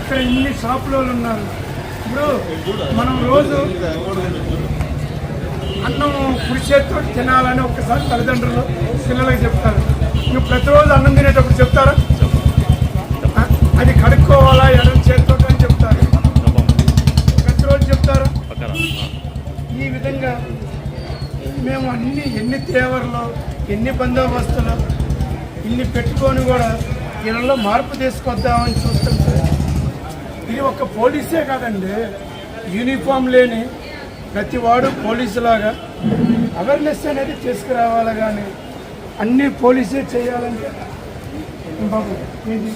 ఇక్కడ ఇన్ని షాపులో ఉన్నారు. ఇప్పుడు మనం రోజు అన్నం కుడి తినాలని ఒక్కసారి తల్లిదండ్రులు పిల్లలకి చెప్తారు. నువ్వు ప్రతిరోజు అన్నం తినేటప్పుడు చెప్తారా? అది కడుక్కోవాలా ఎడం చేతితో అని చెప్తారు. ప్రతిరోజు చెప్తారా? ఈ విధంగా మేము అన్ని ఎన్ని తేవర్లు ఎన్ని బందోబస్తులు ఇన్ని పెట్టుకొని కూడా వీళ్ళలో మార్పు తీసుకొద్దామని చూస్తున్నాం. ఇది ఒక పోలీసే కాదండి. యూనిఫామ్ లేని ప్రతి వాడు పోలీసులాగా అవేర్నెస్ అనేది తీసుకురావాలి కానీ అన్ని పోలీసే చేయాలంటే బాబు ఇది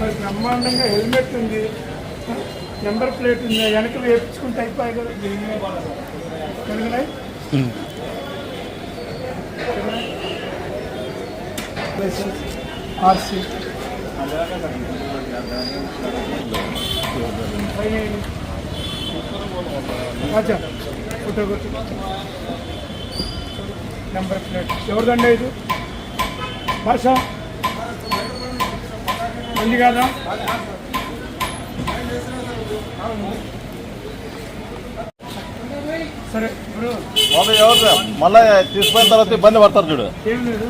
మరి బ్రహ్మాండంగా హెల్మెట్ ఉంది. నెంబర్ ప్లేట్ ఉంది. వెనక వేపించుకుంటే అయిపోయాయి కదా. License RC. అచ్చా ఫోటో నెంబర్ ప్లేట్. ఎవరిదండి ఇది? భాష? ఉంది కదా? సరే ఇప్పుడు ఎవరు? మళ్ళీ తీసుకున్న తర్వాత ఇబ్బంది పడతారు చూడు. ఏం లేదు.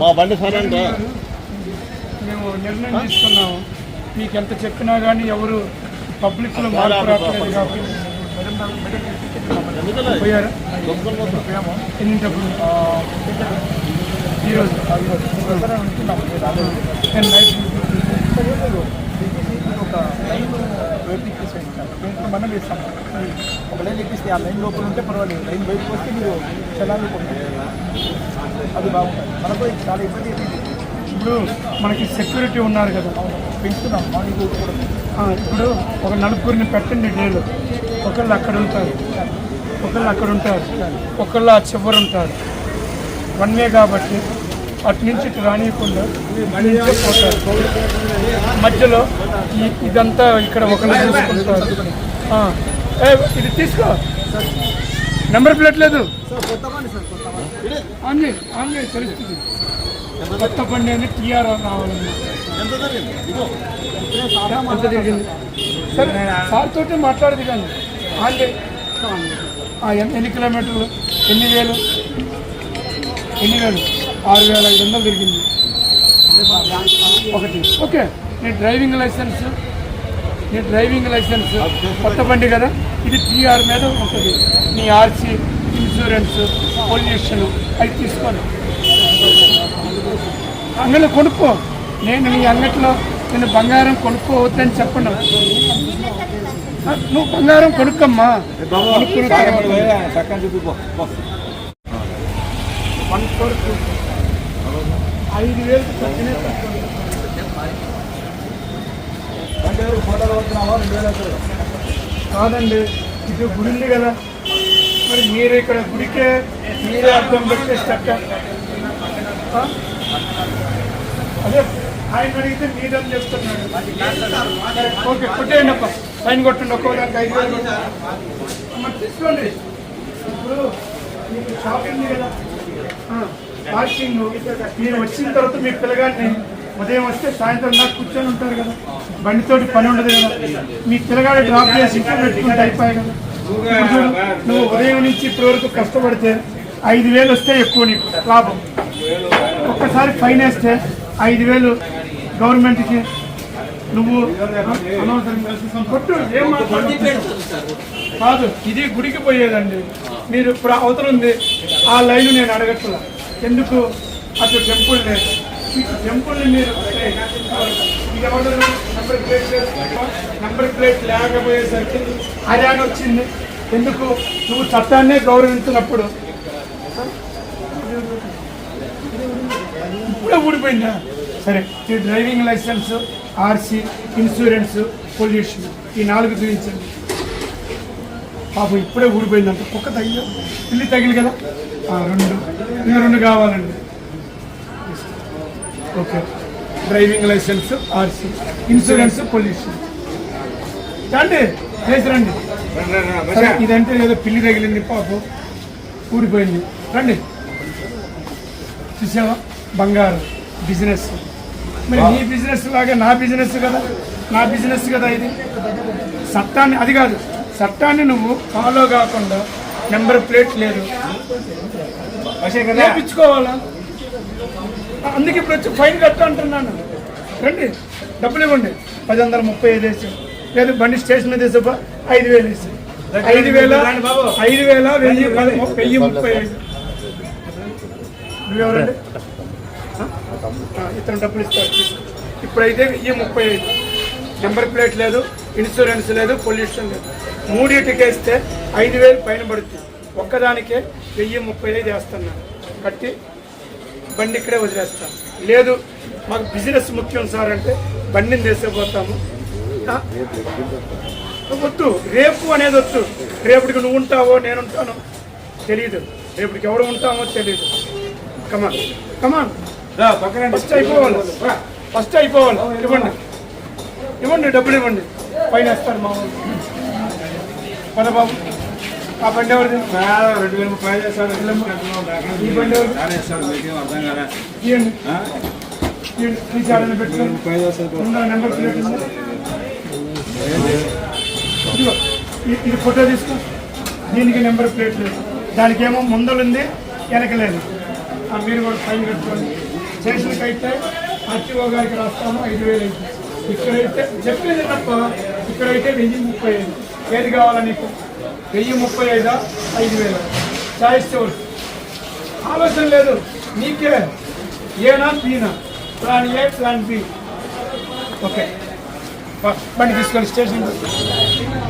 మా బండి మేము నిర్ణయం తీసుకున్నాము. మీకు ఎంత చెప్పినా కానీ ఎవరు పబ్లిక్లో మార్పు రావట్లేదు కాబట్టి. పోయారా? ఎన్నింటప్పుడు ఈరోజు. నేను నైట్ ఒక లైన్ మనం వేస్తాం ఒక లైన్ ఎక్కిస్తే ఆ లైన్ లోపల ఉంటే పర్వాలేదు. లైన్ బయటకు వస్తే మీరు చలాన్ని కొట్టారు అది బాగుంటుంది మనకు చాలా ఇబ్బంది ఇప్పుడు మనకి సెక్యూరిటీ ఉన్నారు కదా. పెంచుతున్నాం మార్నింగ్ కూడా. ఇప్పుడు ఒక నలుగురిని పెట్టండి డేలో. ఒకళ్ళు అక్కడ ఉంటారు. ఒకళ్ళు అక్కడ ఉంటారు. ఒకళ్ళు ఆ చివరి ఉంటారు. వన్ వే కాబట్టి అటు నుంచి ఇటు రానియకుండా మధ్యలో ఇదంతా ఇక్కడ ఒకళ్ళు చూసుకుంటారు. ఇది తీసుకో. నెంబర్ ప్లేట్ లేదు. ఆన్లైన్ ఆన్లైన్ పరిస్థితి. కొత్త బండి అని టీఆర్ రావాలన్నా. ఎంత సరే సార్తో మాట్లాడదు కానీ ఆన్లైన్ ఎన్ని కిలోమీటర్లు? ఎన్ని వేలు? ఎన్ని వేలు? ఆరు వేల ఐదు వందలు తిరిగింది. ఒకటి. ఓకే నీ డ్రైవింగ్ లైసెన్స్. నీ డ్రైవింగ్ లైసెన్స్. కొత్త బండి కదా? ఇది టీఆర్ మీద ఉంటుంది. నీ ఆర్సీ ఇన్సూరెన్స్ పొల్యూషన్ అవి తీసుకోను. అంగడిలో కొనుక్కో. నేను నీ అంగట్లో నేను బంగారం కొనుక్కోవద్దని చెప్పను. నువ్వు బంగారం కొనుక్కమ్మా. వన్ ఫోర్ ఐదు వేలు తగ్గినే అంటే ఫోటోలు వస్తున్నావా రెండు వేలు అవుతుంది కాదండి ఇది గుడి ఉంది కదా. మరి మీరు ఇక్కడ గుడికే మీరే అర్థం పెట్టేస్తట అదే ఆయన అడిగితే మీరని చెప్తున్నాడు ఓకే కొట్టేయండి అప్ప సైన్ కొట్టండి ఒక్కో దానికి ఐదు వేలు మరి తీసుకోండి. ఇప్పుడు మీకు షాపింగ్ కదా. పార్కింగ్. మీరు వచ్చిన తర్వాత మీ పిల్లగాడిని ఉదయం వస్తే సాయంత్రం దాకా కూర్చొని ఉంటారు కదా. బండితోటి పని ఉండదు కదా. మీ పిల్లగాడు డ్రాప్ చేసి ఇంట్లో పెట్టుకుంటే అయిపోయాయి కదా. నువ్వు ఉదయం నుంచి ఇప్పటి వరకు కష్టపడితే ఐదు వేలు వస్తే ఎక్కువ నీకు లాభం. ఒక్కసారి ఫైన్ వేస్తే ఐదు వేలు గవర్నమెంట్కి. నువ్వు కొట్టు కాదు ఇది గుడికి పోయేదండి. మీరు ఇప్పుడు అవతల ఉంది. ఆ లైన్ నేను అడగట్లా. ఎందుకు? అటు టెంపుల్ లేదు. ఇటు టెంపుల్ మీరు ఇది ఎవరు? నెంబర్ ప్లేట్ నెంబర్ ప్లేట్ లేకపోయేసరికి హర్యానా వచ్చింది. ఎందుకు? నువ్వు చట్టాన్నే గౌరవించినప్పుడు. ఇప్పుడే ఊడిపోయిందా? సరే ఈ driving licence RC insurance pollution ఈ నాలుగు చూపించండి. పాపం ఇప్పుడే ఊడిపోయిందంట. కుక్క తగిలి పిల్లి తగిలి కదా? రెండు. ఇంకా రెండు కావాలండి. Okay. Driving licence RC insurance pollution. రండి చేసి రండి. ఇదంటే ఏదో పిల్లి తగిలింది పాపం ఊడిపోయింది. రండి. చూసావా? బంగారు బిజినెస్. మరి నీ బిజినెస్ లాగా నా బిజినెస్ కదా? నా బిజినెస్ కదా ఇది? చట్టాన్ని అది కాదు. చట్టాన్ని నువ్వు ఫాలో కాకుండా నెంబర్ ప్లేట్ లేదు. వేపించుకోవాలా అందుకే ఇప్పుడు వచ్చి ఫైన్ కట్టు అంటున్నాను. రండి డబ్బులు ఇవ్వండి. పది వందల ముప్పై ఐదు వేసి లేదు బండి స్టేషన్ తీసా ఐదు వేలు వేసి. ఐదు వేల ఐదు వేల వెయ్యి వెయ్యి ముప్పై ఐదు. నువ్వెవరండి? ఆ? ఇతను డబ్బులు ఇస్తారు ఇప్పుడైతే వెయ్యి ముప్పై ఐదు. నెంబర్ ప్లేట్ లేదు ఇన్సూరెన్స్ లేదు పొల్యూషన్ లేదు. మూడింటికి వేస్తే ఐదు వేలు పైన పడుతుంది. ఒక్కదానికే వెయ్యి ముప్పై ఐదు వేస్తున్నాను. కట్టి బండి ఇక్కడే వదిలేస్తాం. లేదు మాకు బిజినెస్ ముఖ్యం సార్ అంటే బండిని తీసుకుపోతాము. ఆ? వద్దు రేపు అనేది వద్దు. రేపటికి నువ్వు ఉంటావో నేను ఉంటానో తెలియదు రేపటికి ఎవడు ఉంటామో తెలియదు come on come on first అయిపోవాలి. ఫస్ట్ అయిపోవాలి. ఇవ్వండి. ఇవ్వండి డబ్బులు ఇవ్వండి. పైన వేస్తారు మా వాళ్ళు. పద బాబు. ఆ బండి ఎవరిది? రెండు వేల ముప్పై సార్ ఈ బండి ఎవరిది? అర్థం కదా ఇవ్వండి పెట్టుకోండి. ముప్పై ఉందా? నెంబర్ ప్లేట్ ఇది ఫోటో తీసుకో. దీనికి నెంబర్ ప్లేట్ లేదు. దానికి ఏమో ముందలుంది వెనక లేదు ఆ మీరు కూడా ఫైన్ కట్టుకోండి. స్టేషన్కి అయితే ఆర్టీఓ గారికి రాస్తాము ఐదు వేలు అయితే. ఇక్కడైతే చెప్పేది తప్ప ఇక్కడైతే వెయ్యి ముప్పై ఐదు ఏది కావాలా నీకు? వెయ్యి ముప్పై ఐదా? ఐదు వేల. చాయిస్ చూడు ఆలోచన లేదు. నీకే ఏనా బీనా plan A plan B. Okay. బండి తీసుకొని స్టేషన్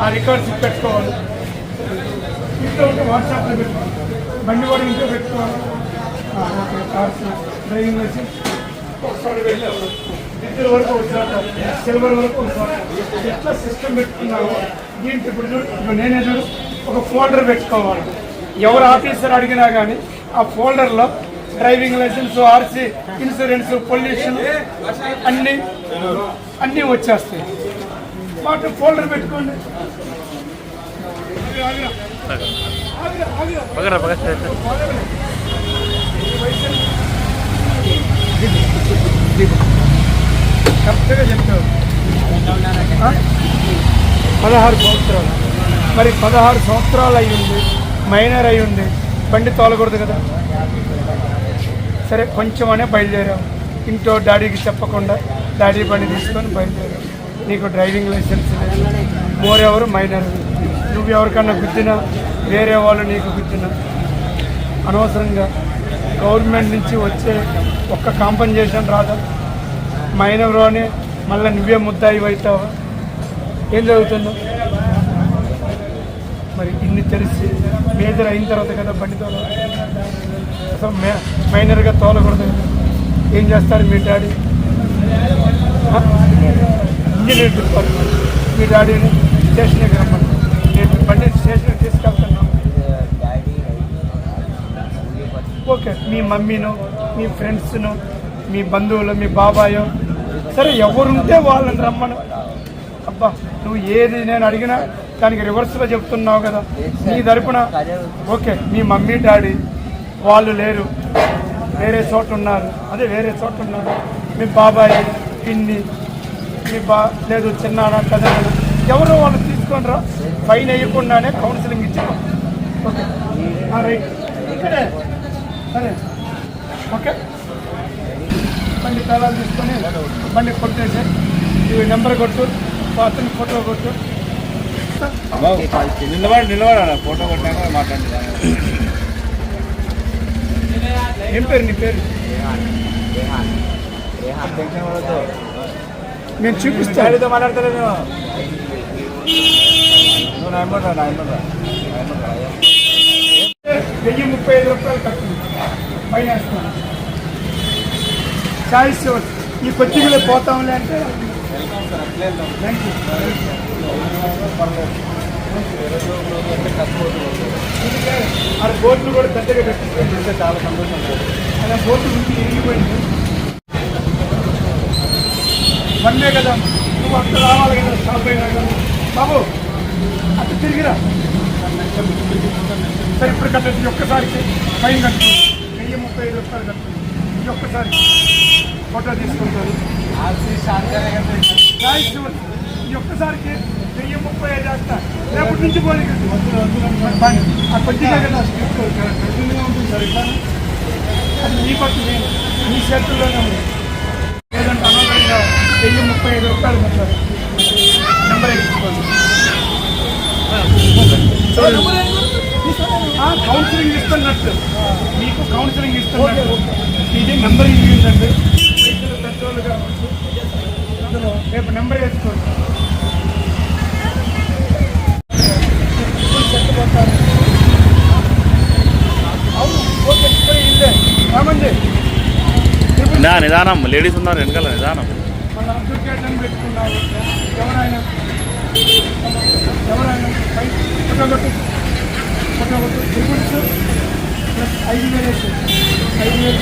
ఆ రికార్డ్స్ పెట్టుకోవాలి. ఇంట్లో ఉంటే వాట్సాప్లో పెట్టుకోవాలి. బండి కూడా ఇంట్లో పెట్టుకోవాలి. ఓకే. Cars driving licence. ఒకసారి వెళ్ళాము ఇద్దరు వరకు వచ్చాక సిల్వర్ వరకు ఎట్లా సిస్టమ్ పెట్టుకున్నావు దీంట్లో ఇప్పుడు చూడు. ఇప్పుడు నేనే చూడు. ఒక ఫోల్డర్ పెట్టుకోవాలి. ఎవరు ఆఫీసర్ అడిగినా కానీ ఆ ఫోల్డర్లో driving licence RC insurance pollution అన్నీ అన్నీ వచ్చేస్తాయి. వాటి ఫోల్డర్ పెట్టుకోండి. కరెక్ట్గా చెప్తావు? పదహారు సంవత్సరాలు. మరి పదహారు సంవత్సరాలు అయి ఉంది మైనర్ అయి ఉంది బండి తోలకూడదు కదా. సరే కొంచెం అనే బయలుదేరాం. ఇంట్లో డాడీకి చెప్పకుండా డాడీ బండి తీసుకొని బయలుదేరాం. నీకు డ్రైవింగ్ లైసెన్స్ లేదు. మోరెవరు మైనర్. నువ్వు ఎవరికన్నా గుద్దినా వేరే వాళ్ళు నీకు గుద్దినా? అనవసరంగా గవర్నమెంట్ నుంచి వచ్చే ఒక్క కాంపన్సేషన్ రాదా? మైనర్లోనే మళ్ళీ నువ్వే ముద్దాయి అవుతావా? ఏం చదువుతున్నావు మరి ఇన్ని తెలిసి మేజర్ అయిన తర్వాత కదా బండి తోల. అసలు మే మైనర్గా తోలకూడదు. ఏం చేస్తారు మీ డాడీ? ఇంజనీర్ మీ డాడీని స్టేషన్కి రమ్మని. నేను బండి స్టేషన్కి తీసుకెళ్తాను ఓకే మీ మమ్మీను మీ ఫ్రెండ్స్ను మీ బంధువులు మీ బాబాయో. సరే ఎవరుంటే వాళ్ళని రమ్మను. అబ్బా నువ్వు ఏది నేను అడిగినా దానికి రివర్స్లో చెప్తున్నావు కదా. నీ తరపున ఓకే మీ మమ్మీ డాడీ వాళ్ళు లేరు. వేరే చోట ఉన్నారు. అదే వేరే చోట ఉన్నారు. మీ బాబాయ్ పిన్ని మీ బా లేదు చిన్నాన్న కదా ఎవరో వాళ్ళు తీసుకొని రా. ఫైన్ వేయకుండానే కౌన్సిలింగ్ ఇచ్చాం ఓకే. రైట్. ఇక్కడే. సరే. ఓకే. బండి తాళాలు తీసుకొని బండి కొట్టేసి ఇవి నెంబర్ కొట్టు అతని ఫోటో కొట్టు. నిలబడి నిలబడాలి ఫోటో కొట్టాక మాట్లాడి. ఏం పేరు నీ పేరు? నేను చూపిస్తాను వెయ్యి ముప్పై ఐదు రూపాయలు కట్టింది పైన వేస్తున్నాను చాయిస్? ఈ కొద్దిగా పోతాంలే అంటే. థ్యాంక్ యూ ఆ బోట్లు కూడా పెద్దగా పెట్టింది చాలా సంతోషం అలా బోర్డు ఉంది ఇరిగిపోయింది వన్నే కదా నువ్వు అంత రావాలి కదా స్టాప్ అయినా కదా బాబు అంత తిరిగిరా సరే ఇప్పుడు కట్టండి ఒక్కసారికి ఫైన్ కట్టు వెయ్యి ముప్పై ఐదు రూపాయలు కట్టు ఈ ఒక్కసారి ఫోటో తీసుకుంటారు రాయి శివన్. ఈ ఒక్కసారికి వెయ్యి ముప్పై ఐదు వేస్తా. రేపటి నుంచి పోనీ. ఆ కొద్దిగా కదా కంటిన్యూగా ఉంటుంది సార్ ఇట్లా అది మీ పట్టు మీ చేతుల్లోనే ఉంది. లేదంటే అనవసరంగా వెయ్యి ముప్పై ఐదు రూపాయలు పెట్టారు నెంబర్ ఆ, కౌన్సిలింగ్ ఇస్తున్నట్టు. మీకు కౌన్సిలింగ్ ఇస్తున్నట్టు. ఇది నెంబర్ ఇవ్వండి. రేపు నెంబర్ వేసుకోండి. నా నిదానం. లేడీస్ ఉన్నారు వెనకాల నిదానం. పెట్టుకున్నారు ఐదు వేలు ఐదు వేలు